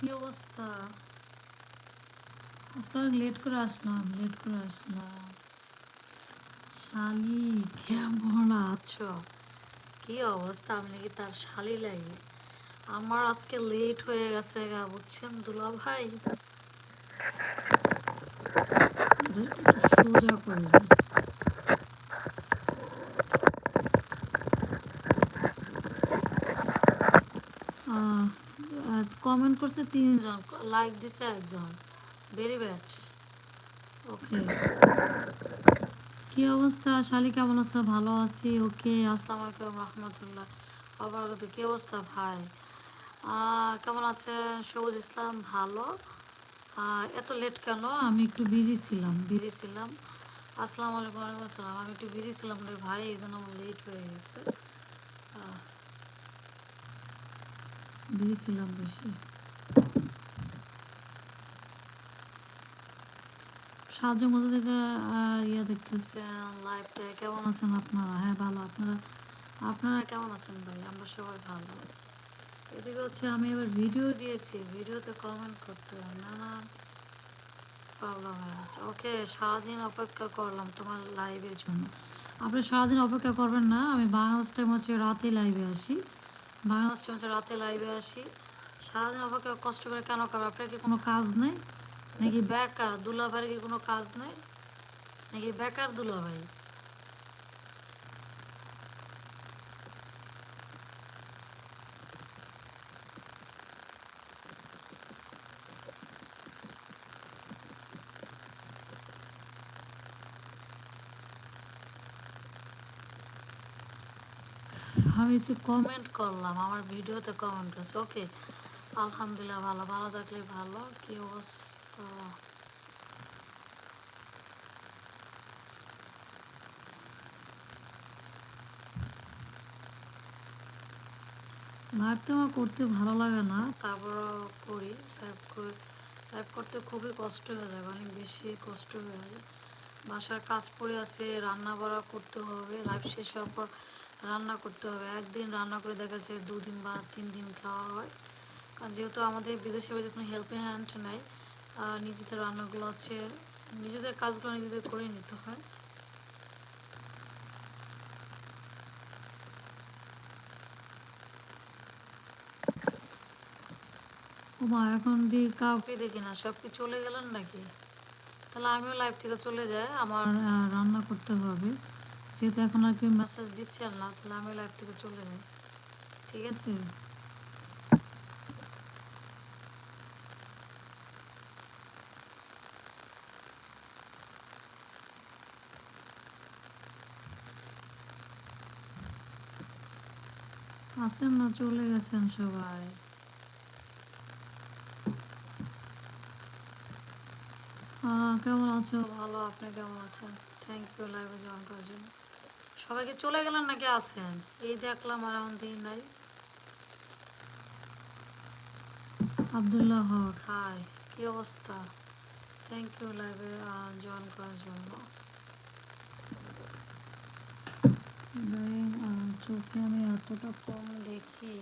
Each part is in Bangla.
কি অবস্থা? আজকে অনেক লেট করে আসলাম শালি, কেমন আছো? কি অবস্থা? আমি নাকি তার শালি লাগে। আমার আজকে লেট হয়ে গেছে গা, বুঝছেন? দুলা ভাই। সোজা করে দিই। কমেন্ট করছে তিনজন লাইক দিছে একজন। ভেরি ব্যাড ওকে কি অবস্থা? শালি, কেমন আছো? ভালো আছি? ওকে আসসালামু আলাইকুম রহমতুল্লাহ। আবার কি অবস্থা ভাই? কেমন আছেন? সবুজ ইসলাম, ভালো। এত লেট কেন? আমি একটু বিজি ছিলাম বিজি ছিলাম। আসসালামু আলাইকুম, ওয়ালাইকুম আসসালাম। আমি একটু বিজি ছিলাম রে ভাই, এই জন্য আমার লেট হয়ে গেছে। বিজি ছিলাম বেশি। সাহায্য মতো থেকে ইয়ে দেখতেছেন লাইভটা কেমন আছেন আপনারা? হ্যাঁ ভালো। আপনারা আপনারা কেমন আছেন ভাই? আমরা সবাই ভালো। এদিকে হচ্ছে আমি এবার ভিডিও দিয়েছি। ভিডিওতে কমেন্ট করতে নানান প্রবলেম হয়ে গেছে। ওকে সারাদিন অপেক্ষা করলাম তোমার লাইভের জন্য। আপনি সারাদিন অপেক্ষা করবেন না। আমি বাংলাদেশ টাইম হচ্ছে রাতে লাইভে আসি। টাইম হচ্ছে রাতে লাইভে আসি। সারাদিন অপেক্ষা কষ্ট করে কেন করবে আপনার কি কোনো কাজ নেই? নাকি বেকার দুলাভাইয়ের কি কোনো কাজ নেই? নাকি বেকার দুলাভাই? আমি কিছু কমেন্ট করলাম, আমার ভিডিওতে কমেন্ট করছে ওকে আলহামদুলিল্লাহ ভালো ভালো থাকলে ভালো, কি অবস্থা? লাইভ তো আমার করতে ভালো লাগে না, তারপরও করি লাইভ করে লাইভ করতে খুবই কষ্ট হয়ে যায়, অনেক বেশি কষ্ট হয়ে যায়। বাসার কাজ পড়ে আছে রান্না বাড়া করতে হবে লাইভ শেষ হওয়ার পর রান্না করতে হবে। একদিন রান্না করে দেখা যাচ্ছে দুদিন বা তিন দিন খাওয়া হয়। কারণ যেহেতু আমাদের বিদেশে বাড়িতে কোনো হেল্পিং হ্যান্ড নেই নিজেদের রান্নাগুলো হচ্ছে, নিজেদের কাজগুলো নিজেদের করে নিতে হয়। মা এখন দি কাউকে দেখি না সব কি চলে গেলেন নাকি? তাহলে আমিও লাইভ থেকে চলে যাই, আমার রান্না করতে হবে। যেহেতু এখন আর কেউ মেসেজ দিচ্ছেন না, তাহলে আমি লাইভ থেকে চলে যাই। ঠিক আছে? আছেন না, চলে গেছেন সবাই আহ, কেমন আছো? ভালো, আপনি কেমন আছেন? থ্যাংক ইউ লাইভে জয়েন করার জন্য। সবাইকে চলে গেলেন নাকি আছেন? এই দেখলাম আর এমন দিন নাই। আবদুল্লাহ হক হাই কি অবস্থা? থ্যাংক ইউ লাইভে জয়েন করার জন্য। চোখে আমি এতটা কম দেখি।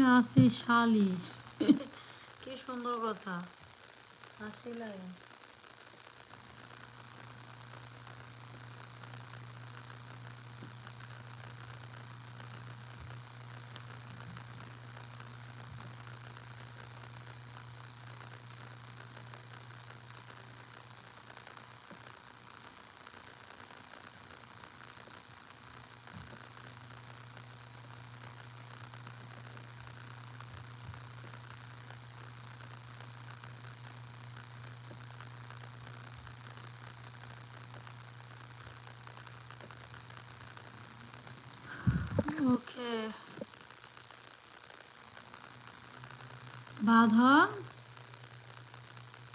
আমি আছি শালি। কি সুন্দর কথা। হাসি লাগে। ওকে। বাঁধন?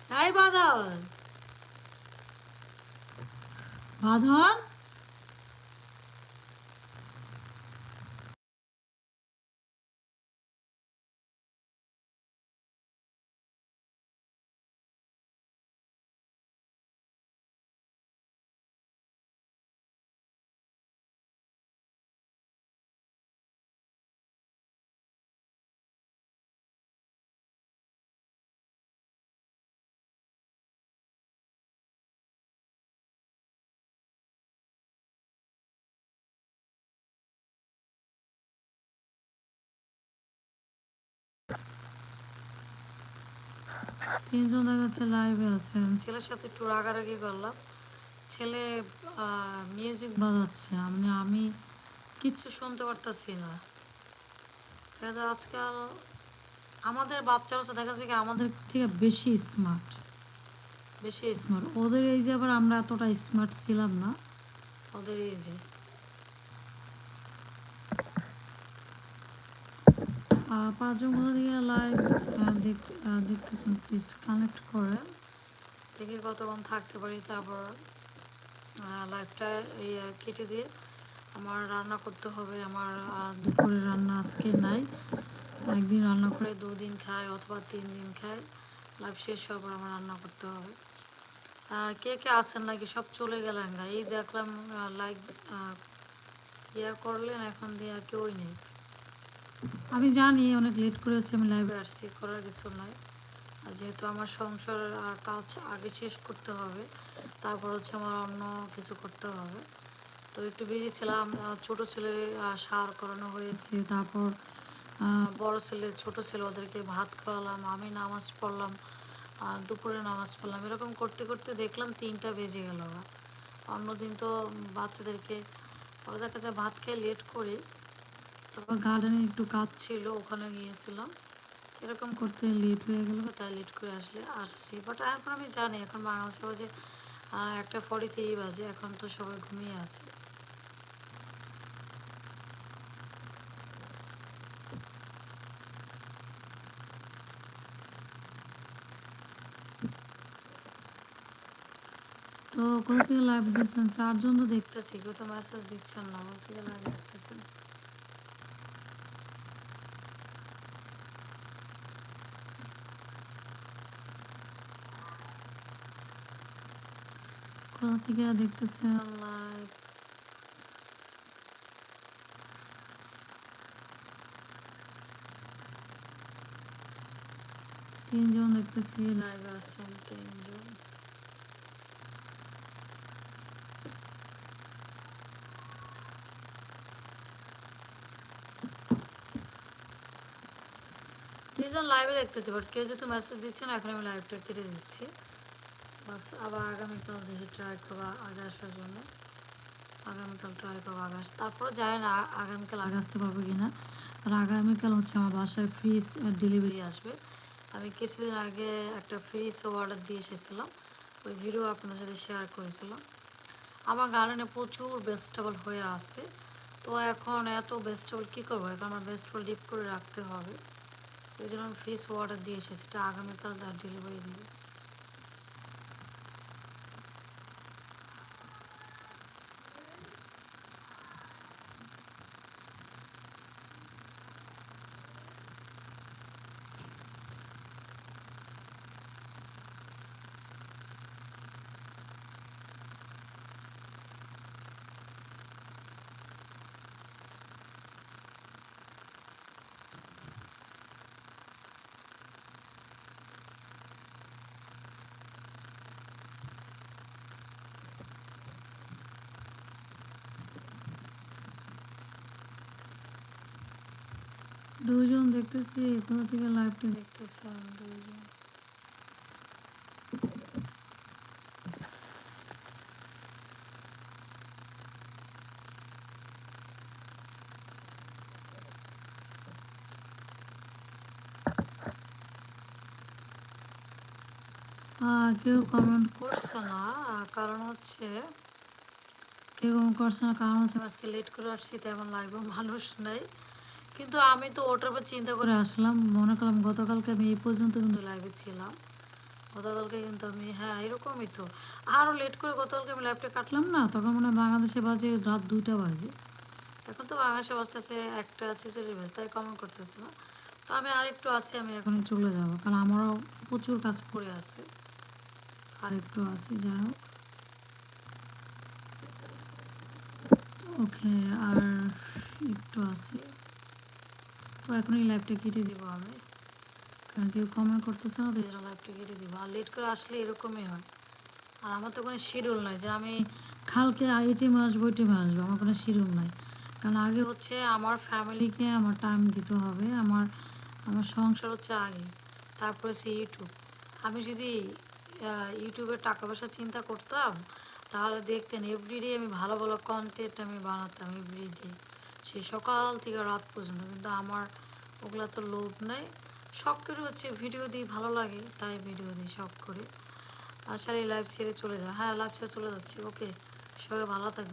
তাই বাঁধন। বাঁধন? তিনজন দেখা যাচ্ছে লাইভে আছেন। ছেলের সাথে একটু রাগারাগি করলাম। ছেলে মিউজিক বাজাচ্ছে। মানে আমি কিচ্ছু শুনতে পারতাছি না। আজকাল আমাদের বাচ্চারা হচ্ছে, দেখা যাচ্ছে কি আমাদের থেকে বেশি স্মার্ট বেশি স্মার্ট ওদের এই যে আবার আমরা এতটা স্মার্ট ছিলাম না। ওদের এই যে আহ, পাঁচজন কোথা থেকে লাইভ দেখতেছেন প্লিজ কানেক্ট করে দেখি কতক্ষণ থাকতে পারি তারপর লাইভটা ইয়ে কেটে দিয়ে আমার রান্না করতে হবে। আমার আহ, দুপুরের রান্না আজকে নাই। একদিন রান্না করে দুদিন খাই অথবা তিন দিন খাই। লাইভ শেষ হওয়ার আমার রান্না করতে হবে। কে কে আছেন নাকি? সব চলে গেলেন গা। এই দেখলাম লাইক ইয়ে করলেন এখন দিয়ে আর কেউই নেই। আমি জানি অনেক লেট করেছি আমি লাইভে আসছি করার কিছু নাই। আর যেহেতু আমার সংসার কাজ আগে শেষ করতে হবে তারপর হচ্ছে আমার অন্য কিছু করতে হবে। তো একটু বিজি ছিলাম ছোট আহ, সার করানো হয়েছে তারপর বড় ছেলে ছোট ছেলে ওদেরকে ভাত খাওয়ালাম আমি নামাজ পড়লাম দুপুরে নামাজ পড়লাম। এরকম করতে করতে দেখলাম তিনটা বেজে গেল অন্যদিন তো বাচ্চাদেরকে ওদের কাছে ভাত খেয়ে লেট করি তারপর গার্ডেনে একটু কাজ ছিল, ওখানে গিয়েছিলাম। এরকম করতে লেট হয়ে গেল, তাই লেট করে আসলে আসছি। বাট এখন আমি জানি, এখন বাংলাদেশে বাজে একটা থ্রি বাজে, এখন তো সবাই ঘুমিয়ে আছে। তো কোথা থেকে লাইভ দিচ্ছেন চারজন তো দেখতেছি, কেউ তো মেসেজ দিচ্ছেন না কোথা থেকে লাইভ দেখতেছেন? কোথা থেকে দেখতেছেন লাইভ তিনজন দেখতেছি লাইভ আছেন তিনজন। তিনজন লাইভে দেখতেছি বাট কেউ যেহেতু মেসেজ দিচ্ছে না, এখন আমি লাইভটা কেটে দিচ্ছি। বাস আবার আগামীকাল দেখি ট্রাই করব আগে আসার জন্য আগামীকাল ট্রাই করব আগে আস তারপরে যায় না আগামীকাল আগে আসতে পারব কি না আর আগামীকাল হচ্ছে আমার বাসায় ফ্রিজ ডেলিভারি আসবে। আমি কিছুদিন আগে একটা ফ্রিজ অর্ডার দিয়ে এসেছিলাম, ওই ভিডিও আপনাদের সাথে শেয়ার করেছিলাম। আমার গার্ডেনে প্রচুর ভেজিটেবল হয়ে আছে, তো এখন এত ভেজিটেবল কী করব? এখন আমার ভেজিটেবল ডিপ করে রাখতে হবে। এই জন্য আমি ফ্রিজ অর্ডার দিয়ে এসেছি, এটা আগামীকাল ডেলিভারি দেবে। দুইজন দেখতেছি কোথা থেকে লাইভটি দেখতেছে দুইজন আহ, কেউ কমেন্ট করছে না কারণ হচ্ছে কেউ কমেন্ট করছে না কারণ হচ্ছে আজকে লেট করে আসছি তেমন লাইভও মানুষ নাই। কিন্তু আমি তো ওটার উপর চিন্তা করে আসলাম। মনে করলাম গতকালকে আমি এই পর্যন্ত কিন্তু লাইভে ছিলাম। গতকালকে কিন্তু আমি হ্যাঁ এরকমই তো। আরও লেট করে গতকালকে আমি লাইভটা কাটলাম না, তখন মনে হয় বাংলাদেশে বাজে রাত দুইটা বাজে। এখন তো বাংলাদেশে বাজতেছে, একটা ছেচল্লিশ বাজে তাই কমেন্ট করতেছে না। তো আমি আর একটু আছি, আমি এখনই চলে যাব, কারণ আমারও প্রচুর কাজ পড়ে আছে। আর একটু আছি, যাই হোক। ওকে, আর একটু আছি। তো এখনই লাইভটা কেটে দিব আমি। কারণ কেউ কমেন্ট করতেছে না, তো এই জন্য লাইভটা কেটে দিব। আর লেট করে আসলে এরকমই হয়। আর আমার তো কোনো শিডিউল নাই যে আমি কালকে এই টাইমে আসব ওই টাইমে আসব। আমার কোনো শিডিউল নাই। কারণ আগে হচ্ছে আমার ফ্যামিলিকে আমার টাইম দিতে হবে। আমার আমার সংসার হচ্ছে আগে। তারপরে হচ্ছে ইউটিউব আমি যদি ইউটিউবের টাকা পয়সা চিন্তা করতাম, তাহলে দেখতেন এভরিডে আমি ভালো ভালো কন্টেন্ট আমি বানাতাম এভরিডে সে সকাল থেকে রাত পর্যন্ত, কিন্তু আমার ওগুলা তো লোভ নেই। শখ করে হচ্ছে ভিডিও দিই, ভালো লাগে, তাই ভিডিও দিই শখ করে। আসলে লাইভ ছেড়ে চলে যায়। হ্যাঁ লাইভ ছেড়ে চলে যাচ্ছি। ওকে সবাই ভালো থাকবে